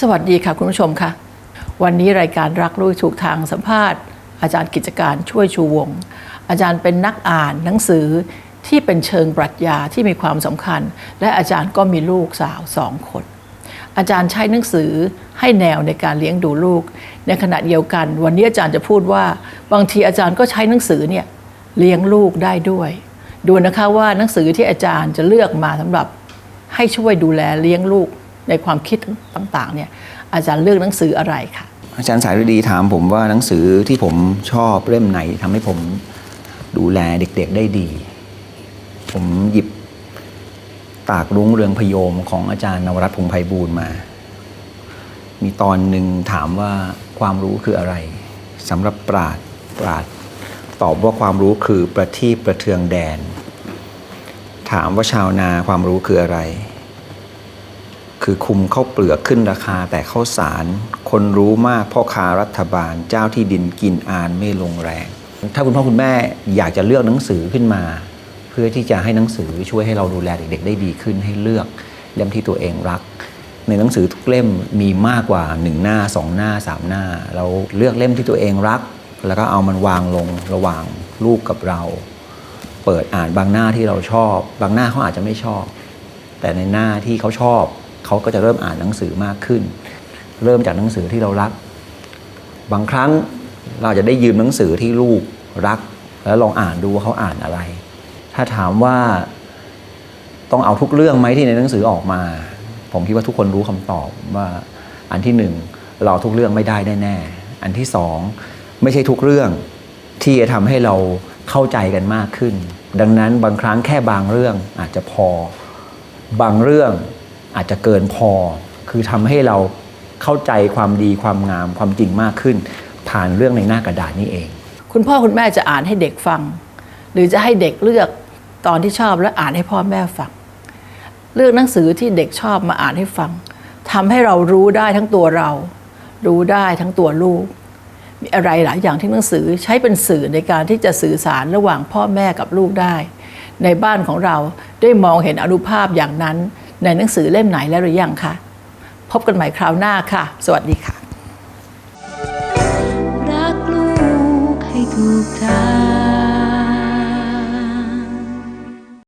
สวัสดีค่ะคุณผู้ชมค่ะ วันนี้รายการรักลูกถูกทางสัมภาษณ์ อาจารย์กิจการช่วยชูวง อาจารย์เป็นนักอ่านหนังสือที่เป็นเชิงปรัชญาที่มีความสำคัญ และอาจารย์ก็มีลูกสาวสองคน อาจารย์ใช้หนังสือให้แนวในการเลี้ยงดูลูก ในขณะเดียวกัน วันนี้อาจารย์จะพูดว่า บางทีอาจารย์ก็ใช้หนังสือเนี่ยเลี้ยงลูกได้ด้วย ดูนะคะว่าหนังสือที่อาจารย์จะเลือกมาสำหรับให้ช่วยดูแลเลี้ยงลูก ในความคิดต่างๆเนี่ยอาจารย์เลือกหนังสืออะไรคะอาจารย์สายฤดีถามผมว่าหนังสือที่ผมชอบเล่มไหนทำให้ผมดูแลเด็กๆได้ดี ผมหยิบตากรุ้งเรืองพยมของอาจารย์นวรัตน์พงไพบูลย์มา มีตอนหนึ่งถามว่าความรู้คืออะไรสำหรับปราดปราดตอบว่าความรู้คือประทีปประเทืองแดน ถามว่าชาวนาความรู้คืออะไร คือคุมข้าวเปลือกขึ้นราคาแต่ข้าวสาร คนรู้มากพ่อค้ารัฐบาล เจ้าที่ดินกินอานไม่ลงแรง ถ้าคุณพ่อคุณแม่อยากจะเลือกหนังสือขึ้นมา เพื่อที่จะให้หนังสือช่วยให้เราดูแลเด็กๆได้ดีขึ้นให้เลือกเล่มที่ตัวเองรัก ในหนังสือทุกเล่มมีมากกว่าหนึ่งหน้าสองหน้าสามหน้า เราเลือกเล่มที่ตัวเองรัก แล้วก็เอามันวางลงระหว่างลูกกับเรา เปิดอ่านบางหน้าที่เราชอบ บางหน้าเขาอาจจะไม่ชอบ แต่ในหน้าที่เขาชอบ เขาก็จะเริ่มอ่านหนังสือมากขึ้น เริ่มจากหนังสือที่เรารัก บางครั้งเราจะได้ยืมหนังสือที่ลูกรัก แล้วลองอ่านดูว่าเขาอ่านอะไร ถ้าถามว่าต้องเอาทุกเรื่องไหมที่ในหนังสือออกมา ผมคิดว่าทุกคนรู้คำตอบว่าอันที่หนึ่งเราทุกเรื่องไม่ได้แน่ๆอันที่สองไม่ใช่ทุกเรื่องที่จะทำให้เราเข้าใจกันมากขึ้น ดังนั้นบางครั้งแค่บางเรื่องอาจจะพอบางเรื่อง อาจจะเกินพอ คือทำให้เราเข้าใจความดีความงามความจริงมากขึ้น ผ่านเรื่องในหน้ากระดาษนี่เอง คุณพ่อคุณแม่จะอ่านให้เด็กฟัง หรือจะให้เด็กเลือกตอนที่ชอบแล้วอ่านให้พ่อแม่ฟัง เลือกหนังสือที่เด็กชอบมาอ่านให้ฟังทำให้เรารู้ได้ทั้งตัวเรา รู้ได้ทั้งตัวลูก มีอะไรหลายอย่างที่หนังสือใช้เป็นสื่อในการที่จะสื่อสารระหว่างพ่อแม่กับลูกได้ ในบ้านของเราได้มองเห็นอนุภาพอย่างนั้น ในหนังสือเล่มไหนแล้วหรือยังคะพบกันใหม่คราวหน้าค่ะ สวัสดีค่ะ รักลูกให้ถูกทาง